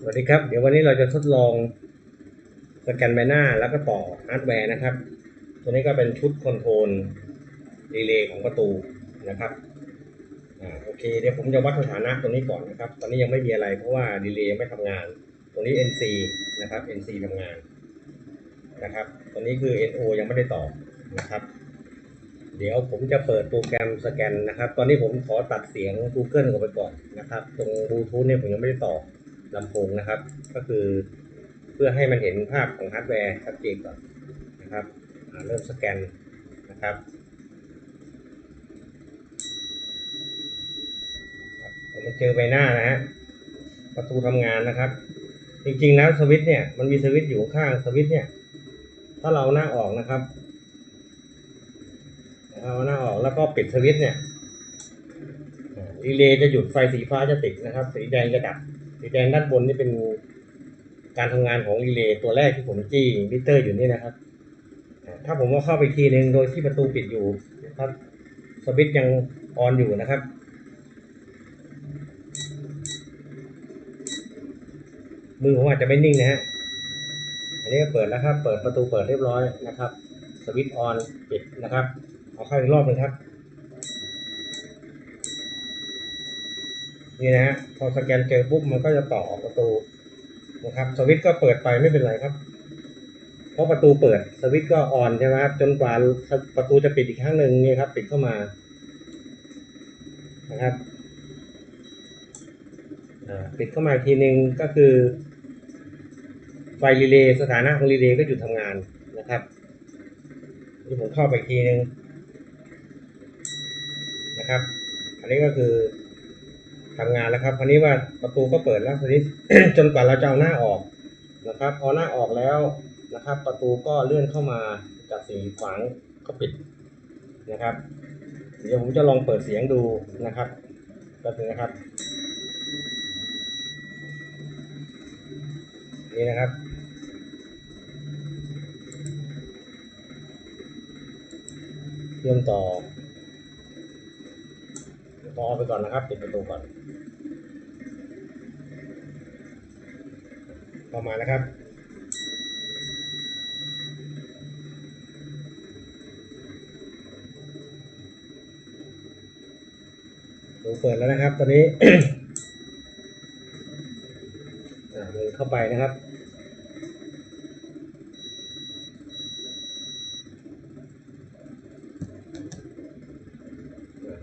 สวัสดีครับ เดี๋ยววันนี้เราจะทดลองสแกนใบหน้าแล้วก็ต่อฮาร์ดแวร์นะครับ ตัวนี้ก็เป็นชุดคอนโทรลรีเลย์ของประตูนะครับอ่าโอเคเดี๋ยวผมจะวัดสถานะตรงนี้ก่อนนะครับ ตอนนี้ยังไม่มีอะไรเพราะว่ารีเลย์ยังไม่ทำงาน ตรงนี้ NC นะครับ NC ทำงานนะครับตรงนี้คือ NO ยังไม่ได้ต่อนะครับ เดี๋ยวผมจะเปิดโปรแกรมสแกนนะครับ ตอนนี้ผมขอตัดเสียง Google ออกไปก่อนนะครับ ตรงบลูทูธเนี่ยผมยังไม่ได้ต่อ ลำโพงนะครับ ก็คือเพื่อให้มันเห็นภาพของฮาร์ดแวร์ชัดเจนก่อนนะครับเริ่มสแกนนะครับครับผมมาเจอใบหน้านะฮะประตูทำงานนะครับ จริงๆแล้วสวิตช์เนี่ยมันมีสวิตช์อยู่ข้างสวิตช์เนี่ย ถ้าเราหน้าออกนะครับเอาหน้าออกแล้วก็ปิดสวิตช์เนี่ยอ่ารีเลย์จะหยุดไฟสีฟ้าจะติดนะครับ สีแดงจะดับ สีแดงด้านบนนี่เป็นการทำงานของรีเลย์ตัวแรกที่ผมจี้มิเตอร์อยู่นี่นะครับ ถ้าผมว่าเข้าไปทีหนึ่งโดยที่ประตูปิดอยู่นะครับสวิตช์ยังออนอยู่นะครับ มือผมอาจจะไม่นิ่งนะฮะอันนี้ก็เปิดแล้วครับ เปิดประตูเปิดเรียบร้อยนะครับ สวิตช์ออนปิดนะครับ เอาเข้าอีกรอบหนึ่งครับ นี่นะฮะพอสแกนเจอปุ๊บมันก็จะต่อประตูนะครับสวิตช์ก็เปิดไปไม่เป็นไรครับ เพราะประตูเปิดสวิตช์ก็ออนใช่ไหมครับจนกว่าประตูจะปิดอีกครั้งหนึ่งนี่ครับปิดเข้ามานะครับปิดเข้ามาอีกทีหนึ่งก็คือไฟรีเลย์สถานะของรีเลย์ก็หยุดทำงานนะครับนี่ผมเข้าไปอีกทีนึงนะครับ อันนี้ก็คือ ทำงานแล้วครับคราวนี้ว่าประตูก็เปิดแล้วทีนี้จนกว่าเราจะเอาหน้าออกนะครับพอหน้าออกแล้วนะครับ ประตูก็เลื่อนเข้ามาจากสีขวางก็ปิดนะครับ เดี๋ยวผมจะลองเปิดเสียงดูนะครับแป๊บนึงนะครับ นี่นะครับเชื่อมต่อ ต่อไปก่อนนะครับปิดประตูก่อนประมาณนะครับ ดูเปิดแล้วนะครับ ตอนนี้อ่าเดินเข้าไปนะครับ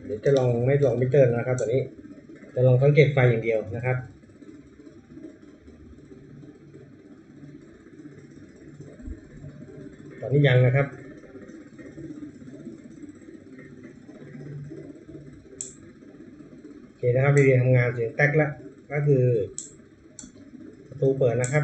เดี๋ยวจะลองไม่ลองมิเตอร์นะครับตอนนี้จะลองสังเกตไฟอย่างเดียวนะครับตอนนี้ยังนะครับโอเคนะครับดีๆทำงานเสียงแตกแล้วก็คือประตูเปิดนะครับ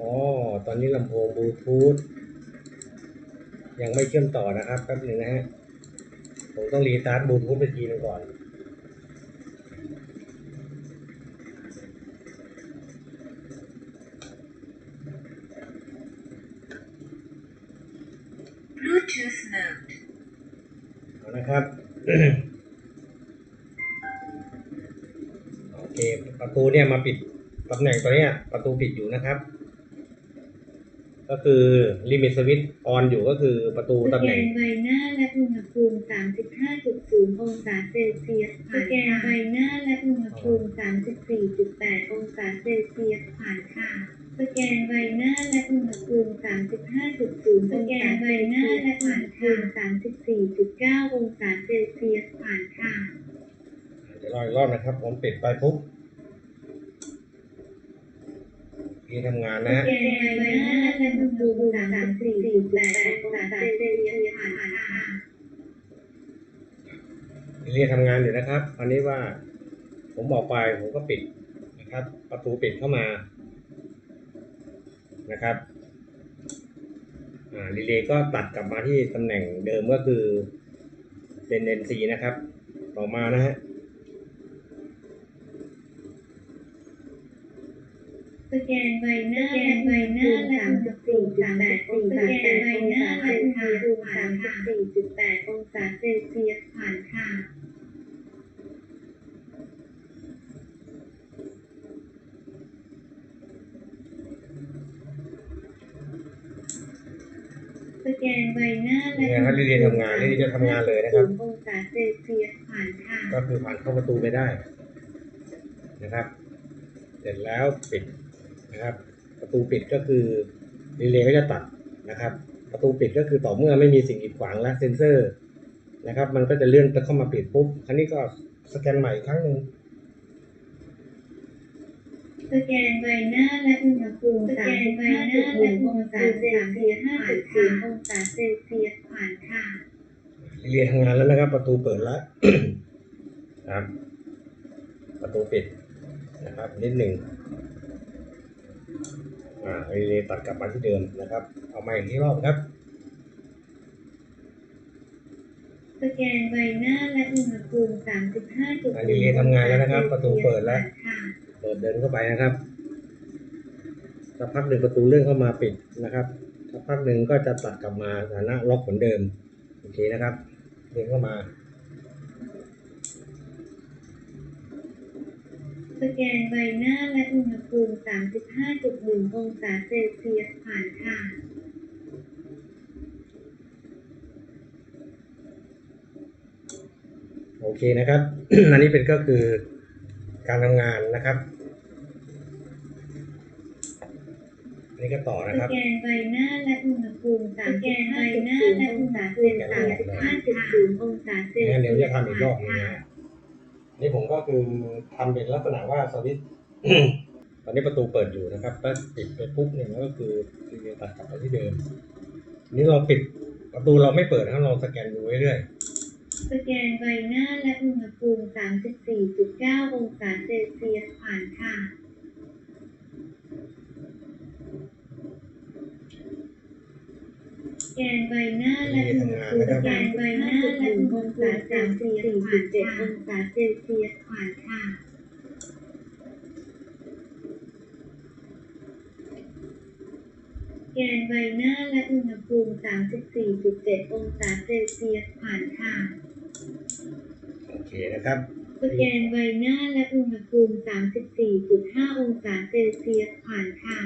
อ๋อ ตอนนี้ลำโพงบลูทูธยังไม่เชื่อมต่อนะครับแป๊บหนึ่งนะฮะ ผมต้องรีสตาร์ทบลูทูธไปทีหนึงก่อน Bluetooth mode. เอานะครับ โอเค ประตูเนี่ยมาปิดตำแหน่งตัวเนี้ยประตูปิดอยู่นะครับ ก็คือลิมิตสวิตออนอยู่ก็คือประตูสตำแกแหน่งนใบหน้าและอุณหภูมิ 35.0 องศาเซลเซียสสแกนใบหน้าและอุณหภูมิ 34.8 องศาเซลเซียสผ่านค่ะ สแกนใบหน้าและอุณหภูมิ 35.0สแกนใบหน้าและอุณหภูมิ34.9 องศาเซลเซียสผ่านค่ะ เดี๋ยวรออีกรอบนะครับ ผมปิดไปปุ๊บ นี่ทำงานนะฮะเรียกานค่ะเรียนทำงานอยู่นะครับอันนี้ว่าผมบอกไปผมก็ปิดนะครับ ประตูปิดเข้ามานะครับอ่ารีเลย์ก็ตัดกลับมาที่ตำแหน่งเดิมก็คือเป็น NC นะครับ ต่อมานะฮะ สแกนใบหน้าและใบหน้าและอุณหภูมิสามแปดสี่สแกนใบหน้าและอุณหภูมิสามสิบสี่จุดแปดองศาเซลเซียสผ่านค่ะสแกนใบหน้าและเนี่ยครับลิเดียทำงานลิเดียจะทำงานเลยนะครับองศาเซลเซียสผ่านค่ะก็คือผ่านเข้าประตูไม่ได้ นะครับ เสร็จแล้วปิด นะครับ ประตูปิดก็คือรีเลย์ก็จะตัดนะครับ ประตูปิดก็คือต่อเมื่อไม่มีสิ่งกีดขวางและเซ็นเซอร์นะครับ มันก็จะเลื่อนเข้ามาปิดปุ๊บคราวนี้ก็สแกนใหม่อีกครั้งหนึ่งสแกนใบหน้าและอุณหภูมิสามใบหน้าและองศาเซลเซียสผ่านค่ะองศาเซลเซียสผ่านค่ะรีเลย์ทำงานแล้วนะครับ ประตูเปิดแล้วครับ ประตูปิดนะครับนิดหนึ่ง อ่ารีเลย์ตัดกลับมาที่เดิมนะครับ เอามาอีกที่รอบครับสแกนใบหน้าและอุณหภูมิ35จุดอันนี้เรียนทำงานแล้วนะครับ ประตูเปิดแล้วค่ะเปิดเดินเข้าไปนะครับสักพักหนึ่งประตูเลื่อนเข้ามาปิดนะครับสักพักหนึ่งก็จะตัดกลับมาสถานะล็อกเหมือนเดิม โอเคนะครับ เดินเข้ามา สแกนใบหน้าและอุณหภูมิ 35.1 องศาเซลเซียสผ่านค่ะโอเคนะครับ อันนี้เป็นก็คือการทำงานนะครับ อันนี้ก็ต่อนะสครับแกนใบหน้าและอุณหภูมิสแกนใบหน้าและองศาเซลเซียส35.0 องศาเซลงั้นเซีเดี๋ยวยสจะทำอีกรอบหนึงค่ะนะ นี่ผมก็คือทำเป็นลักษณะว่าสวิตตอนนี้ประตูเปิดอยู่นะครับ ถ้าปิดไปปุ๊บเนี่ยมันก็คือรีเลย์ตัดกลับไปที่เดิม นี้เราปิดประตูเราไม่เปิดนะครับเราสแกนดูเรื่อยสแกนใบหน้าและอุณหภูมิ 34.9 องศาเซลเซียสผ่านค่ะ สแกนใบหน้าและอุณหภูมิสแกนใบหน้าและอุณหภูมิ34.7 องศาเซลเซียสผ่านค่ะสแกนใบหน้าและอุณหภูมิ34.7องศาเซลเซียสผ่านค่ะๆโอเคนะครับ สแกนใบหน้าและอุณหภูมิ34.5 องศาเซลเซียสผ่านค่ะ